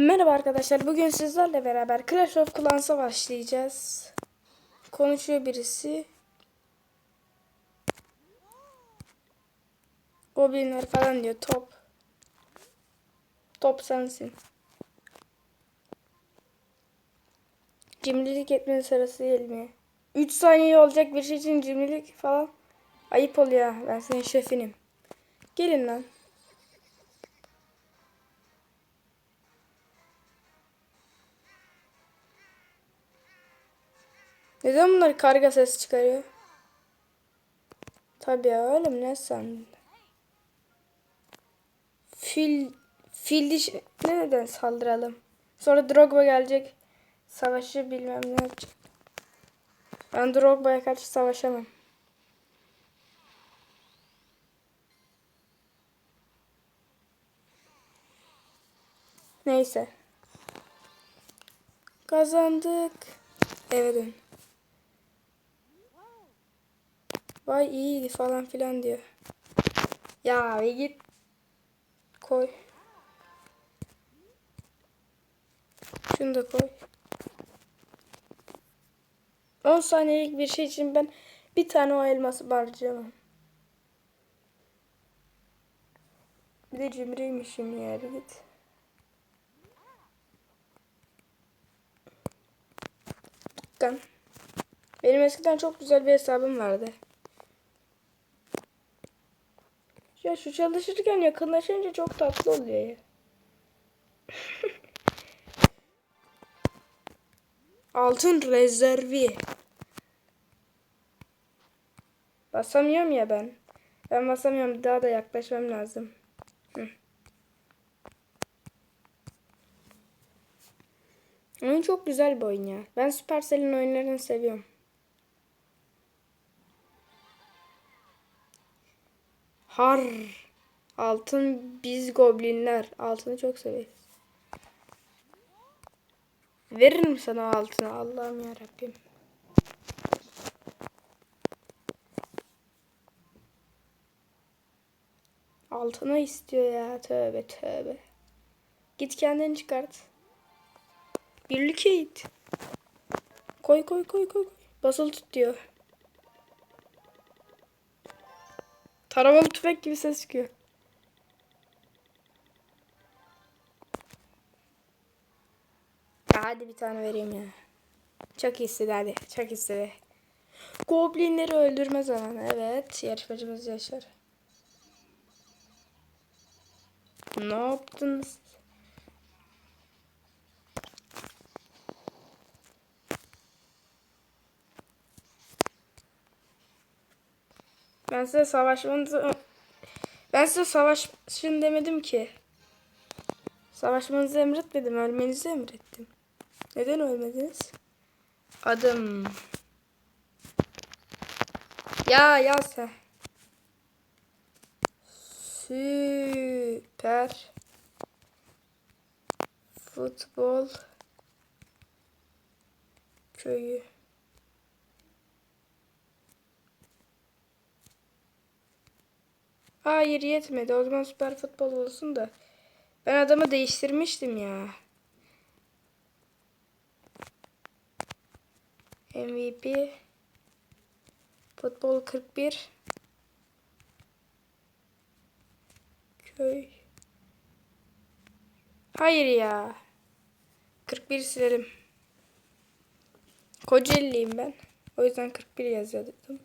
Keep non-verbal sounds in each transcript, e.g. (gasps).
Merhaba arkadaşlar. Bugün sizlerle beraber Clash of Clans'a başlayacağız. Konuşuyor birisi. Goblinler falan diyor. Top. Top sensin. Cimrilik etmenin sırası gelmiyor. 3 saniye olacak bir şey için cimrilik falan. Ayıp oluyor. Ben senin şefinim. Gelin lan. Neden bunlar karga ses çıkarıyor? Tabii ya mi ne sandın? Fil fil diş neden saldıralım? Sonra Drogba gelecek. Savaşı bilmem ne yapacak. Ben Drogba'ya karşı savaşamam. Neyse. Kazandık. Eve dön. Vay iyiydi falan filan diyor. Ya bir git. Koy. Şunu da koy. 10 saniyelik bir şey için ben bir tane o elması harcayamam. Bir de cimriymişim ya git. Dükkan. Benim eskiden çok güzel bir hesabım vardı. Ya şu çalışırken yakınlaşınca çok tatlı oluyor ya. (laughs) Altın rezervi. Basamıyorum ya ben. Ben basamıyorum. Daha da yaklaşmam lazım. Hı. Oyun çok güzel bir oyun ya. Ben Supercell'in oyunlarını seviyorum. Har. Altın biz goblinler. Altını çok severiz. Veririm sana altını. Allah'ım ya Rabbim. Altına istiyor ya. Tövbe tövbe. Git kendini çıkart. Birlik. Koy koy koy koy. koy. Basılı tut diyor. Taramalı tüfek gibi ses çıkıyor. Hadi bir tane vereyim ya. Çok istedi hadi. Çok istedi. Goblinleri öldürme zamanı. Evet. Yarışmacımız Yaşar. Ne yaptınız? Ben size savaşmanızı ben size savaşın demedim ki. Savaşmanızı emretmedim, ölmenizi emrettim. Neden ölmediniz? Adım. Ya ya sen. Süper. Futbol. Köyü. Hayır yetmedi. O zaman süper futbol olsun da. Ben adamı değiştirmiştim ya. MVP Futbol 41 Köy. Hayır ya. 41 silelim Kocaeli'yim ben. O yüzden 41 yazıyordum.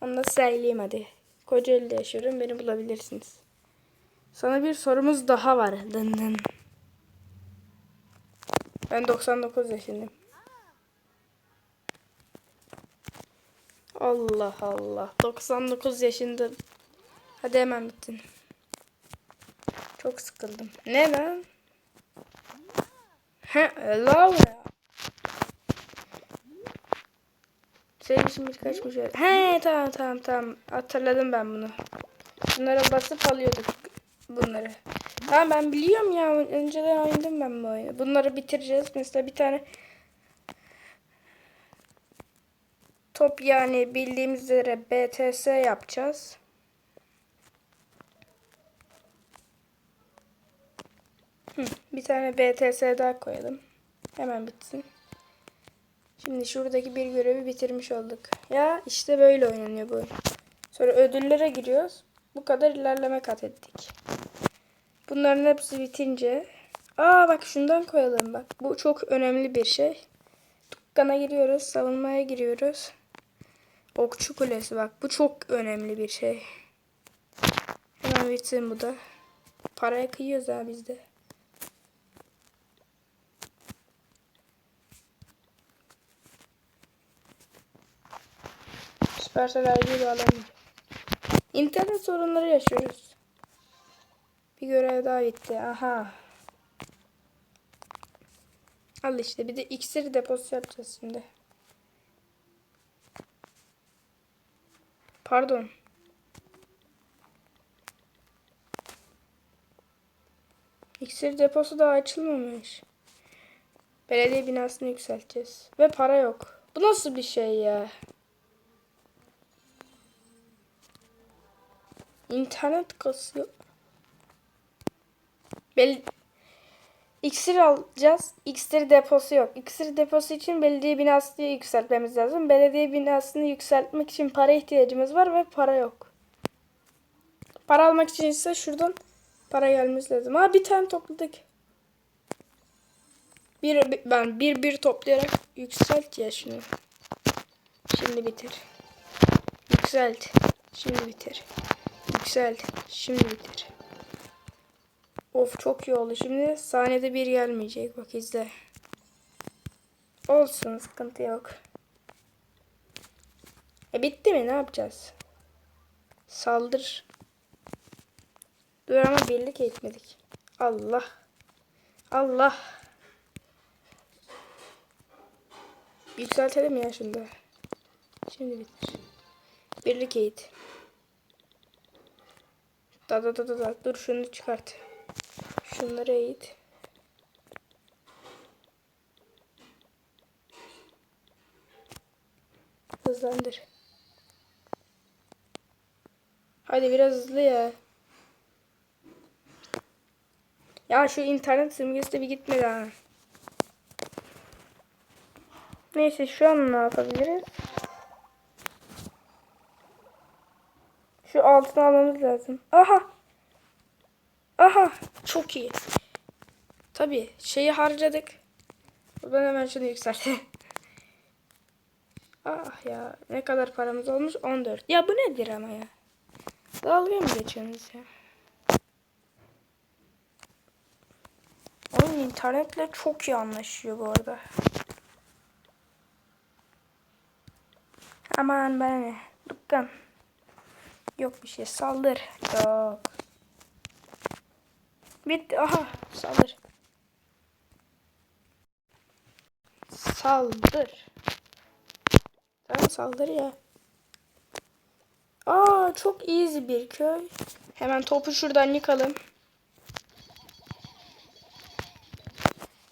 Onu da söyleyeyim hadi Kocaeli'de yaşıyorum beni bulabilirsiniz Sana bir sorumuz daha var dın dın. Ben 99 yaşındayım Allah Allah. 99 yaşında. Hadi hemen bittin. Çok sıkıldım. Ne lan? He, lav ya. Senin birkaç bir şey. He tamam tamam tamam. Hatırladım ben bunu. Bunlara basıp alıyorduk bunları. Tamam ben biliyorum ya. Önceden oynadım ben bu oyunu. Bunları bitireceğiz. Mesela bir tane top yani bildiğimiz üzere BTS yapacağız. Hı, bir tane BTS daha koyalım. Hemen bitsin. Şimdi şuradaki bir görevi bitirmiş olduk. Ya işte böyle oynanıyor bu. Sonra ödüllere giriyoruz. Bu kadar ilerleme kat ettik. Bunların hepsi bitince. Aa bak şundan koyalım bak. Bu çok önemli bir şey. Dükkana giriyoruz. Savunmaya giriyoruz. Okçu kulesi bak. Bu çok önemli bir şey. Hemen bitsin bu da. Paraya kıyıyoruz ha biz Süpersel RG'yi bağlamayacağım. İnternet sorunları yaşıyoruz. Bir görev daha bitti. Aha. Al işte bir de iksir deposu yapacağız şimdi. Pardon. İksir deposu daha açılmamış. Belediye binasını yükselteceğiz. Ve para yok. Bu nasıl bir şey ya? İnternet kasıyor. Bel İksir alacağız. İksir deposu yok. İksir deposu için belediye binasını yükseltmemiz lazım. Belediye binasını yükseltmek için para ihtiyacımız var ve para yok. Para almak için ise şuradan para gelmesi lazım. Ha bir tane topladık. Bir- ben bir bir toplayarak yükselt ya şunu. Şimdi bitir. Yükselt. Şimdi bitir. Yükselt. Şimdi bitir. Of çok iyi oldu. Şimdi sahnede bir gelmeyecek. Bak izle. Olsun sıkıntı yok. E bitti mi? Ne yapacağız? Saldır. Dur ama birlik etmedik. Allah. Allah. Yükseltelim ya da. Şimdi bitir. Birlik eğit. Da da da da da. Dur şunu çıkart. Şunları eğit. Hızlandır. Hadi biraz hızlı ya. Ya şu internet simgesi de bir gitmedi ha. Neyse şu an ne yapabiliriz? Şu altını almamız lazım. Aha. Aha. Çok iyi. Tabii şeyi harcadık. Ben hemen şunu yükselteyim. (laughs) ah ya ne kadar paramız olmuş? 14. Ya bu nedir ama ya? Dalga mı geçiyorsunuz ya? Oyun internetle çok iyi anlaşıyor bu arada. Aman ne? Dükkan. Yok bir şey. Saldır. Yok. Bitti. Aha. Saldır. Saldır. Tamam saldır ya. Aa çok easy bir köy. Hemen topu şuradan yıkalım.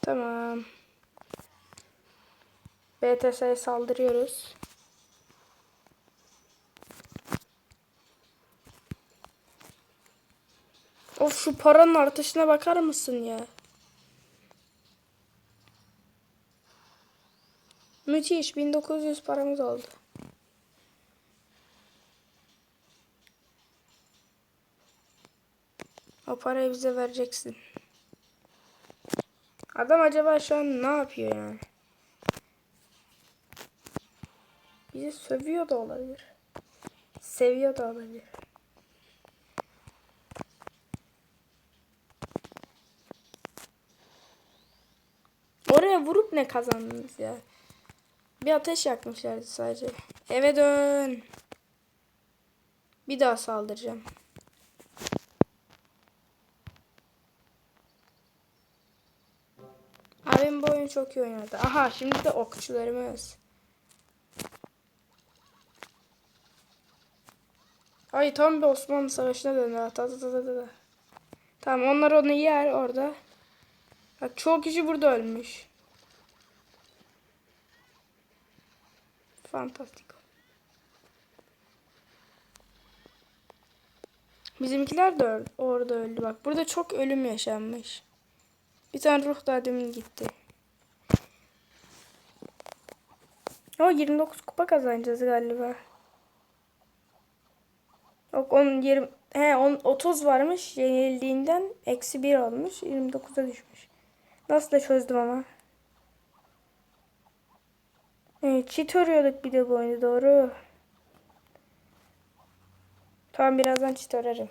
Tamam. BTS'ye saldırıyoruz. Of şu paranın artışına bakar mısın ya? Müthiş 1900 paramız oldu. O parayı bize vereceksin. Adam acaba şu an ne yapıyor yani? Bizi sövüyor da olabilir. Seviyor da olabilir. Vurup ne kazandınız ya? Bir ateş yakmışlardı sadece. Eve dön. Bir daha saldıracağım. Abim bu oyunu çok iyi oynadı. Aha şimdi de okçularımız. Ay tam bir Osmanlı Savaşı'na döndü. Ta ta ta ta ta. Tamam onlar onu yer orada. Bak çoğu kişi burada ölmüş. Fantastik. Bizimkiler de orada öldü. Bak burada çok ölüm yaşanmış. Bir tane ruh daha demin gitti. O 29 kupa kazanacağız galiba. Yok 10 20 he 10 30 varmış yenildiğinden eksi 1 olmuş 29'a düşmüş. Nasıl da çözdüm ama. Evet, cheat arıyorduk bir de bu oyunu doğru. Tamam birazdan cheat ararım.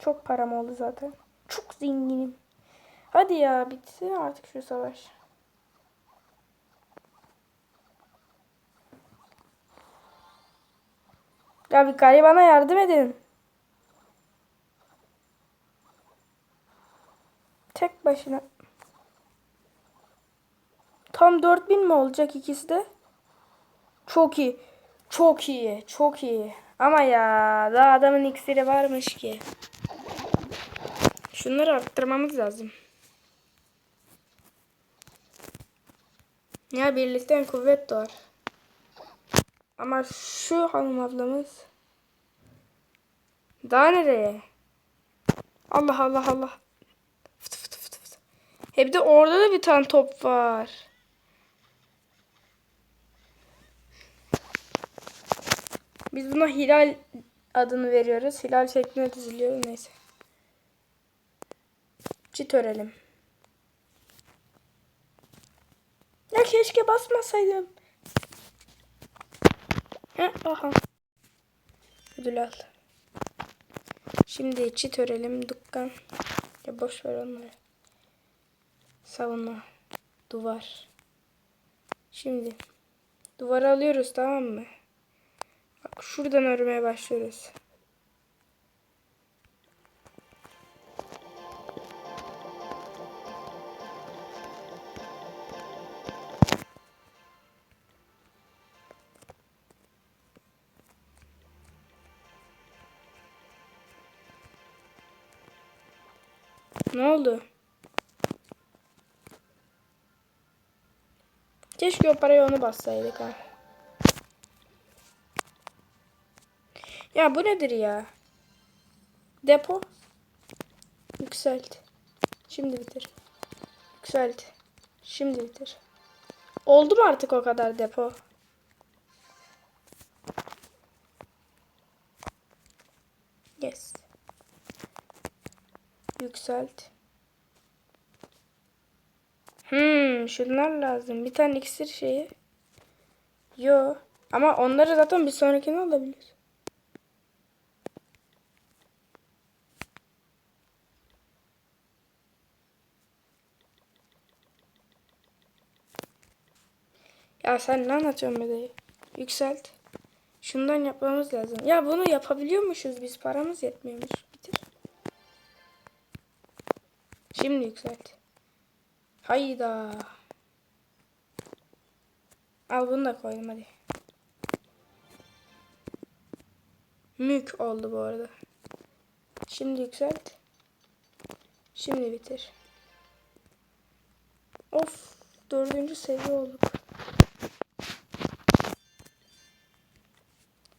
Çok param oldu zaten. Çok zenginim. Hadi ya bitsin artık şu savaş. Ya bir garibana yardım edin. Tek başına. Tam 4000 mi olacak ikisi de? Çok iyi. Çok iyi. Çok iyi. Ama ya daha adamın iksiri varmış ki. Şunları arttırmamız lazım. Ya birlikten kuvvet doğar. Ama şu hanım ablamız daha nereye? Allah Allah Allah. Fıtı fıtı fıtı fıtı. Hep de orada da bir tane top var. Biz buna hilal adını veriyoruz. Hilal şeklinde diziliyor. Neyse. Çit örelim. Ya keşke basmasaydım. Ha, aha. Ödül al. Şimdi çit örelim. Dükkan. Ya boş ver onları. Savunma. Duvar. Şimdi. Duvarı alıyoruz tamam mı? Şuradan örmeye başlıyoruz. Ne oldu? Keşke o parayı onu bassaydık ha. Ya bu nedir ya? Depo. Yükselt. Şimdi bitir. Yükselt. Şimdi bitir. Oldu mu artık o kadar depo? Yes. Yükselt. Hmm, şunlar lazım. Bir tane iksir şeyi. Yo. Ama onları zaten bir sonrakine alabiliriz. Sen ne anlatıyorsun be dayı? Yükselt. Şundan yapmamız lazım. Ya bunu yapabiliyormuşuz biz. Paramız yetmiyormuş. Bitir. Şimdi yükselt. Hayda. Al bunu da koydum hadi. Mük oldu bu arada. Şimdi yükselt. Şimdi bitir. Of. Dördüncü seviye olduk.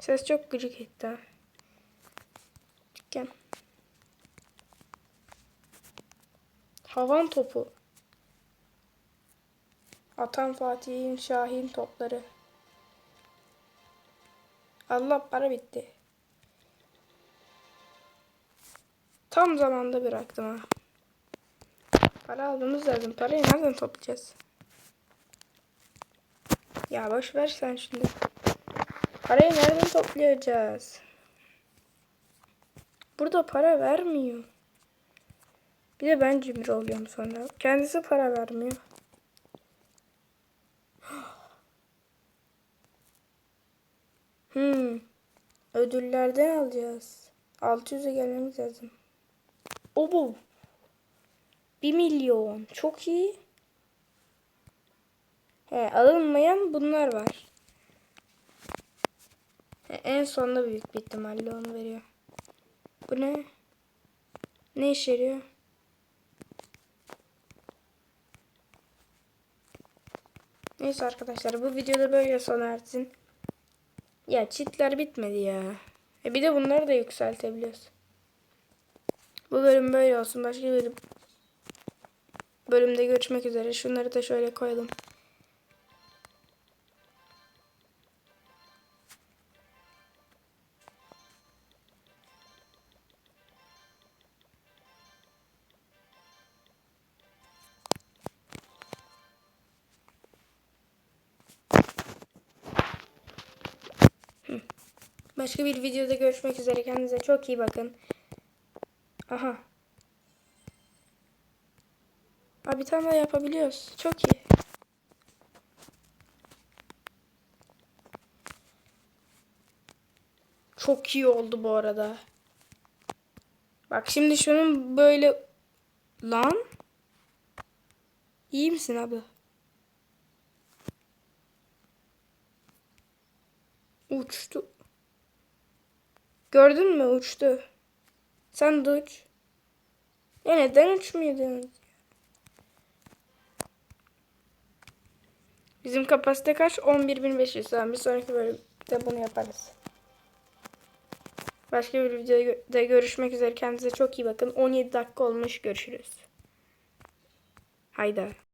Ses çok gıcık etti. Dükkan. Havan topu. Atan Fatih'in Şahin topları. Allah para bitti. Tam zamanda bıraktım ha. Para almamız lazım. Parayı nereden toplayacağız? Ya boş ver sen şimdi. Parayı nereden toplayacağız? Burada para vermiyor. Bir de ben cimri oluyorum sonra. Kendisi para vermiyor. (gasps) Hmm. Ödüllerden alacağız. 600'e gelmemiz lazım. O bu. 1 milyon. Çok iyi. He, alınmayan bunlar var. He, en sonunda büyük bir ihtimalle onu veriyor. Bu ne? Ne işe yarıyor? Neyse arkadaşlar bu videoda böyle sona ersin. Ya çitler bitmedi ya. E bir de bunları da yükseltebiliyoruz. Bu bölüm böyle olsun. Başka bölüm bölümde görüşmek üzere. Şunları da şöyle koyalım. Başka bir videoda görüşmek üzere. Kendinize çok iyi bakın. Aha. Abi tam da yapabiliyoruz. Çok iyi. Çok iyi oldu bu arada. Bak şimdi şunun böyle lan İyi misin abi? Uçtu. Gördün mü uçtu. Sen de uç. Ya neden uçmuyorsunuz? Bizim kapasite kaç? 11.500. Tamam bir sonraki bölümde bunu yaparız. Başka bir videoda görüşmek üzere. Kendinize çok iyi bakın. 17 dakika olmuş. Görüşürüz. Hayda.